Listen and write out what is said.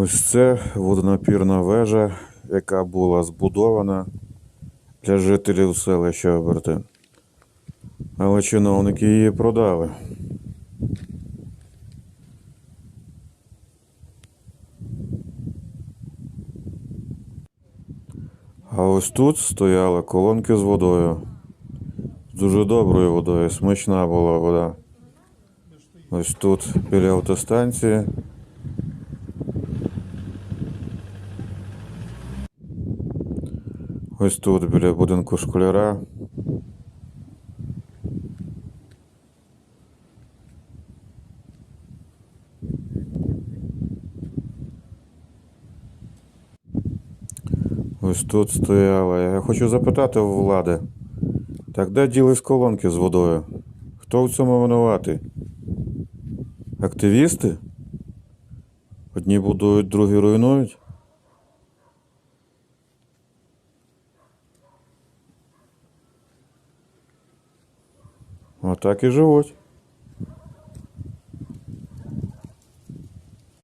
Ось це водонапірна вежа, яка була збудована для жителів селища Обертин. Але чиновники її продали. А ось тут стояли колонки з водою. З дуже доброю водою, смачна була вода. Ось тут біля автостанції. Ось тут біля будинку школяра. Ось тут стояла. Я хочу запитати у влади. Так де ділись колонки з водою? Хто в цьому винуватий? Активісти? Одні будують, другі руйнують? Отак і живуть.